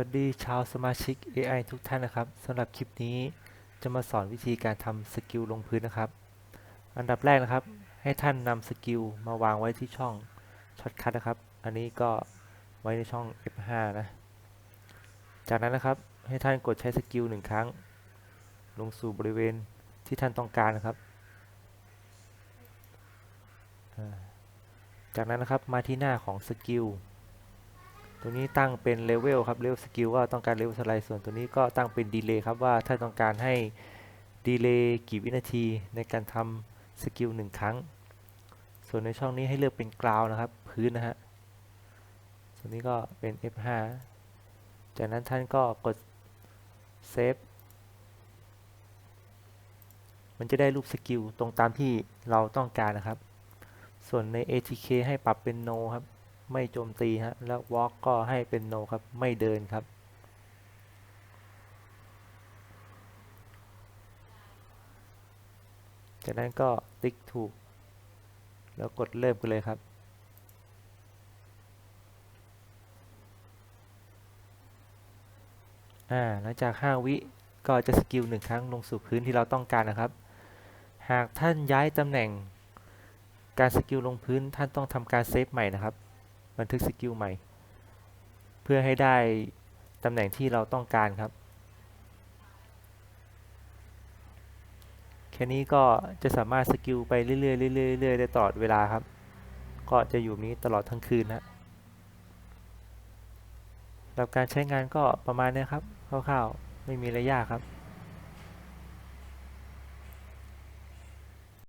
วัสดีชาวสมาชิก AI ทุกท่านนะครับสำหรับคลิปนี้จะมาสอนวิธีการทำสกิลลงพื้นนะครับ อันดับแรกนะครับ ให้ท่านนำสกิลมาวางไว้ที่ช่องช็อตคัทนะครับ อันนี้ก็ไว้ในช่อง F5 นะ จากนั้นนะครับให้ท่านกดใช้สกิลหนึ่งครั้ง ลงสู่บริเวณที่ท่านต้องการนะครับ จากนั้นนะครับมาที่หน้าของสกิล ตัวนี้ตั้งเป็นเลเวลครับเลเวลสกิลว่าต้องการเลเวลเท่าไรส่วนตัวนี้ก็ตั้งเป็นดีเลย์ครับว่าถ้าต้องการให้ดีเลย์กี่วินาทีในการทำสกิลหนึ่งครั้ง ส่วนในช่องนี้ให้เลือกเป็นกราวนะครับพื้นนะฮะส่วนนี้ก็เป็น F5 จากนั้นท่านก็กดเซฟมันจะได้รูปสกิลตรงตามที่เราต้องการนะครับ ส่วนใน ATK ให้ปรับเป็น no ครับ ไม่โจมตีฮะ แล้ว walk ก็ให้เป็น no ครับ ไม่เดินครับ จากนั้นก็ติ๊กถูก แล้วกดเริ่มกันเลยครับอ่าหลังจาก 5 วิก็จะสกิลหนึ่งครั้งลงสู่พื้นที่เราต้องการนะครับ หากท่านย้ายตำแหน่งการสกิลลงพื้นท่านต้องทำการเซฟใหม่นะครับ บันทึกสกิลใหม่ เพื่อให้ได้ตำแหน่งที่เราต้องการครับ แค่นี้ก็จะสามารถสกิลไปเรื่อยๆเรื่อยๆเรื่อยๆได้ตลอดเวลาครับ ก็จะอยู่นี้ตลอดทั้งคืนนะสำหรับการใช้งานก็ประมาณนี้ครับคร่าวๆไม่มีอะไรยากครับ